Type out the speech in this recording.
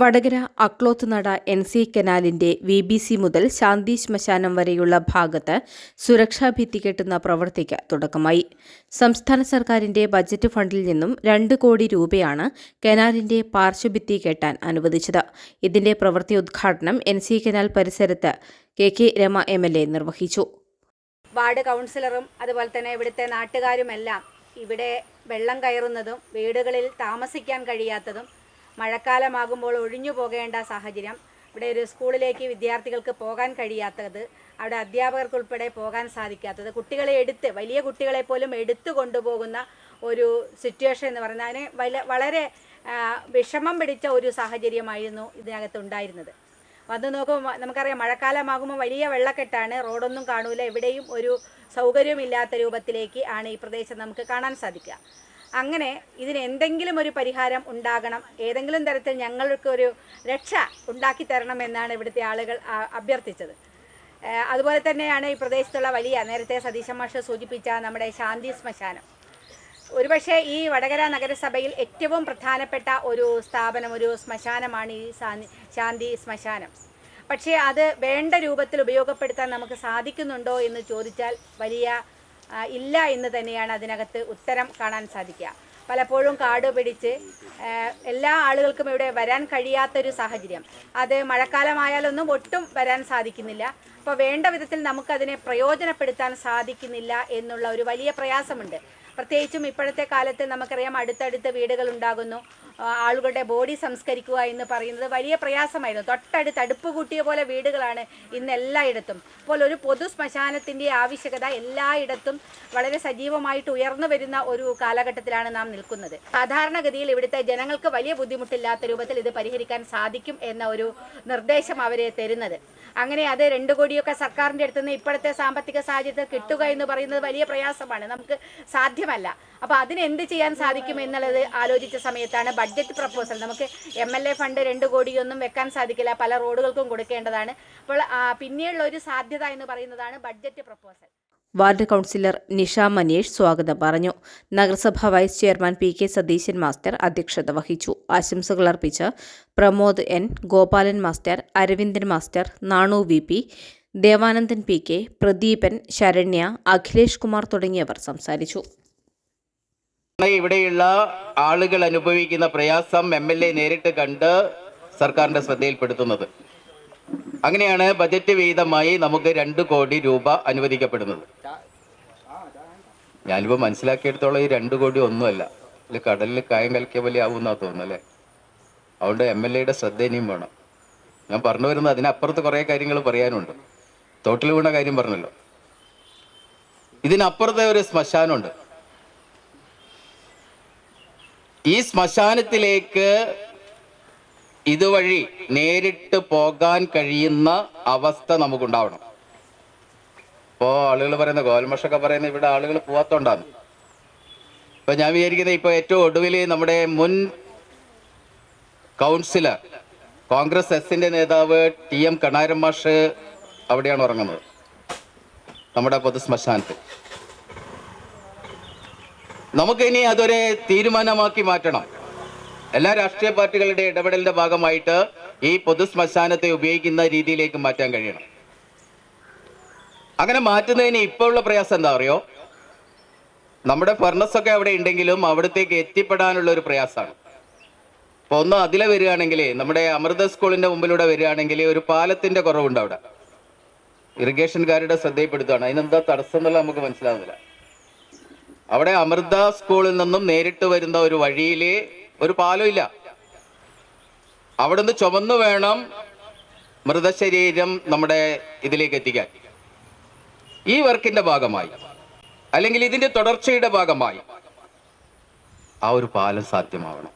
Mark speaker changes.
Speaker 1: Vadakara Akloth Nada N C കനാലിന്റെ V B C മുതൽ ശാന്തി ശ്മശാനം വരെയുള്ള ഭാഗത്ത് സുരക്ഷാ ഭിത്തി കെട്ടുന്ന പ്രവൃത്തിക്ക് തുടക്കമായി. സംസ്ഥാന സർക്കാരിന്റെ ബജറ്റ് ഫണ്ടിൽ നിന്നും രണ്ട് കോടി രൂപയാണ് കനാലിന്റെ പാർശ്വഭിത്തി കെട്ടാൻ അനുവദിച്ചത്. ഇതിന്റെ പ്രവൃത്തി ഉദ്ഘാടനം എൻ സി കനാൽ പരിസരത്ത് K K Rama M L A നിർവഹിച്ചു.
Speaker 2: വാർഡ് കൗൺസിലറും അതുപോലെ തന്നെ ഇവിടുത്തെ നാട്ടുകാരുമെല്ലാം ഇവിടെ വെള്ളം കയറുന്നതും വീടുകളിൽ താമസിക്കാൻ കഴിയാത്തതും മഴക്കാലമാകുമ്പോൾ ഒഴിഞ്ഞു പോകേണ്ട സാഹചര്യം. ഇവിടെ ഒരു സ്കൂളിലേക്ക് വിദ്യാർത്ഥികൾക്ക് പോകാൻ കഴിയാത്തത് അവിടെ അധ്യാപകർക്കുൾപ്പെടെ പോകാൻ സാധിക്കാത്തത് കുട്ടികളെ എടുത്ത് വലിയ കുട്ടികളെ പോലും എടുത്തു കൊണ്ടുപോകുന്ന ഒരു സിറ്റുവേഷൻ എന്ന് പറഞ്ഞാൽ അതിന് വളരെ വിഷമം പിടിച്ച ഒരു സാഹചര്യമായിരുന്നു ഇതിനകത്ത് ഉണ്ടായിരുന്നത്. വന്ന് നോക്കുമ്പോൾ നമുക്കറിയാം മഴക്കാലമാകുമ്പോൾ വലിയ വെള്ളക്കെട്ടാണ് റോഡൊന്നും കാണൂല എവിടെയും ഒരു സൗകര്യമില്ലാത്ത രൂപത്തിലേക്ക് ആണ് ഈ പ്രദേശം നമുക്ക് കാണാൻ സാധിക്കുക. അങ്ങനെ ഇതിന് എന്തെങ്കിലും ഒരു പരിഹാരം ഉണ്ടാകണം. ഏതെങ്കിലും തരത്തിൽ ഞങ്ങൾക്ക് ഒരു രക്ഷ ഉണ്ടാക്കി തരണമെന്നാണ് ഇവിടുത്തെ ആളുകൾ അഭ്യർത്ഥിച്ചത്. അതുപോലെ തന്നെയാണ് ഈ പ്രദേശത്തുള്ള വലിയ നേരത്തെ സതീശ മാഷ സൂചിപ്പിച്ച നമ്മുടെ ശാന്തി ശ്മശാനം. ഒരുപക്ഷെ ഈ വടകര നഗരസഭയിൽ ഏറ്റവും പ്രധാനപ്പെട്ട ഒരു സ്ഥാപനം ഒരു ശ്മശാനമാണ് ഈ ശാന്തി ശ്മശാനം. പക്ഷേ അത് വേണ്ട രൂപത്തിൽ ഉപയോഗപ്പെടുത്താൻ നമുക്ക് സാധിക്കുന്നുണ്ടോ എന്ന് ചോദിച്ചാൽ വലിയ ഇല്ല എന്ന് തന്നെയാണ് അതിനകത്ത് ഉത്തരം കാണാൻ സാധിക്കുക. പലപ്പോഴും കാട് പിടിച്ച് എല്ലാ ആളുകൾക്കും ഇവിടെ വരാൻ കഴിയാത്തൊരു സാഹചര്യം. അത് മഴക്കാലമായാലൊന്നും ഒട്ടും വരാൻ സാധിക്കുന്നില്ല. അപ്പോൾ വേണ്ട വിധത്തിൽ നമുക്കതിനെ പ്രയോജനപ്പെടുത്താൻ സാധിക്കുന്നില്ല എന്നുള്ള ഒരു വലിയ പ്രയാസമുണ്ട്. പ്രത്യേകിച്ചും ഇപ്പോഴത്തെ കാലത്ത് നമുക്കറിയാം അടുത്തടുത്ത് വീടുകൾ ഉണ്ടാകുന്നു. ആളുകളുടെ ബോഡി സംസ്കരിക്കുക എന്ന് പറയുന്നത് വലിയ പ്രയാസമായിരുന്നു. തൊട്ടടുത്ത് അടുപ്പ് കൂട്ടിയ പോലെ വീടുകളാണ് ഇന്ന് എല്ലായിടത്തും. അപ്പോൾ ഒരു പൊതു ശ്മശാനത്തിന്റെ ആവശ്യകത എല്ലായിടത്തും വളരെ സജീവമായിട്ട് ഉയർന്നു വരുന്ന ഒരു കാലഘട്ടത്തിലാണ് നാം നിൽക്കുന്നത്. സാധാരണഗതിയിൽ ഇവിടുത്തെ ജനങ്ങൾക്ക് വലിയ ബുദ്ധിമുട്ടില്ലാത്ത രൂപത്തിൽ ഇത് പരിഹരിക്കാൻ സാധിക്കും എന്ന ഒരു നിർദ്ദേശം അവരെ തരുന്നത്. അങ്ങനെ അത് രണ്ട് കോടിയൊക്കെ സർക്കാരിന്റെ അടുത്ത് നിന്ന് ഇപ്പോഴത്തെ സാമ്പത്തിക സാഹചര്യത്തിൽ കിട്ടുക എന്ന് പറയുന്നത് വലിയ പ്രയാസമാണ്. നമുക്ക് സാധ്യമല്ല. അപ്പോൾ അതിന് എന്ത് ചെയ്യാൻ സാധിക്കും എന്നുള്ളത് ആലോചിച്ച സമയത്താണ് ബഡ്ജറ്റ് പ്രപ്പോസൽ നമുക്ക് എം എൽ എ ഫണ്ട് രണ്ട് കോടിയൊന്നും വെക്കാൻ സാധിക്കില്ല. പല റോഡുകൾക്കും കൊടുക്കേണ്ടതാണ്. അപ്പോൾ പിന്നെയുള്ള ഒരു സാധ്യത എന്ന് പറയുന്നതാണ് budget proposal
Speaker 1: ward councillor Nisha Maneesh സ്വാഗതം പറഞ്ഞു. നഗരസഭാ vice chairman P K Satheesan master അധ്യക്ഷത വഹിച്ചു. ആശംസകൾ അർപ്പിച്ച Pramod N Gopalan master Aravindan master Nanu V P Devanandan P K Pradeepan Saranya Akhilesh Kumar തുടങ്ങിയവർ സംസാരിച്ചു.
Speaker 3: ഇവിടെയുള്ള ആളുകൾ അനുഭവിക്കുന്ന പ്രയാസം എം എൽ എ നേരിട്ട് കണ്ട് സർക്കാരിന്റെ ശ്രദ്ധയിൽപ്പെടുത്തുന്നത്. അങ്ങനെയാണ് ബജറ്റ് വിഹിതമായി നമുക്ക് രണ്ട് കോടി രൂപ അനുവദിക്കപ്പെടുന്നത്. ഞാനിപ്പോ മനസ്സിലാക്കിയെടുത്തോളം ഈ രണ്ട് കോടി ഒന്നുമല്ല. ഇതിൽ കടലിൽ കായം കലക്കിയ പോലെ ആവുമെന്നാ തോന്നുന്നു അല്ലേ? അതുകൊണ്ട് എം എൽ എയുടെ ശ്രദ്ധ ഇനിയും വേണം. ഞാൻ പറഞ്ഞു വരുന്നത് അതിനപ്പുറത്ത് കുറേ കാര്യങ്ങൾ പറയാനുണ്ട്. തോട്ടിൽ വീണ കാര്യം പറഞ്ഞല്ലോ. ഇതിനപ്പുറത്തെ ഒരു ശ്മശാനമുണ്ട്. ഈ ശ്മശാനത്തിലേക്ക് ഇതുവഴി നേരിട്ട് പോകാൻ കഴിയുന്ന അവസ്ഥ നമുക്കുണ്ടാവണം. ഇപ്പോ ആളുകൾ പറയുന്ന ഗോൽമഷൊക്കെ പറയുന്ന ഇവിടെ ആളുകൾ പോവാത്തോണ്ടാണ് ഇപ്പൊ ഞാൻ വിചാരിക്കുന്നത് ഇപ്പൊ ഏറ്റവും ഒടുവിൽ നമ്മുടെ മുൻ കൗൺസിലർ കോൺഗ്രസ് എസിന്റെ നേതാവ് ടി എം കണാരം മാഷ് അവിടെയാണ് ഉറങ്ങുന്നത്. നമ്മുടെ പൊതുശ്മശാനത്തിൽ. നമുക്ക് ഇനി അതൊരു തീരുമാനമാക്കി മാറ്റണം. എല്ലാ രാഷ്ട്രീയ പാർട്ടികളുടെ ഇടപെടലിന്റെ ഭാഗമായിട്ട് ഈ പൊതു ശ്മശാനത്തെ ഉപയോഗിക്കുന്ന രീതിയിലേക്ക് മാറ്റാൻ കഴിയണം. അങ്ങനെ മാറ്റുന്നതിന് ഇപ്പോൾ ഉള്ള പ്രയാസം എന്താ അറിയോ? നമ്മുടെ ഫർണസ് ഒക്കെ അവിടെ ഉണ്ടെങ്കിലും അവിടത്തേക്ക് എത്തിപ്പെടാനുള്ള ഒരു പ്രയാസമാണ്. അപ്പൊ ഒന്ന് അതിലെ വരികയാണെങ്കിൽ നമ്മുടെ അമൃത സ്കൂളിന്റെ മുമ്പിലൂടെ വരികയാണെങ്കിൽ ഒരു പാലത്തിന്റെ കുറവുണ്ട് അവിടെ. ഇറിഗേഷൻകാരുടെ ശ്രദ്ധയിൽപ്പെടുത്തുകയാണ്. അതിനെന്താ തടസ്സം എന്നുള്ളത് നമുക്ക് മനസ്സിലാവുന്നില്ല. അവിടെ അമൃത സ്കൂളിൽ നിന്നും നേരിട്ട് വരുന്ന ഒരു വഴിയിൽ ഒരു പാലം ഇല്ല. അവിടുന്ന് ചുമന്നു വേണം മൃതശരീരം നമ്മുടെ ഇതിലേക്ക് എത്തിക്കാൻ. ഈ വർക്കിന്റെ ഭാഗമായി അല്ലെങ്കിൽ ഇതിന്റെ തുടർച്ചയുടെ ഭാഗമായി ആ ഒരു പാലം സാധ്യമാവണം.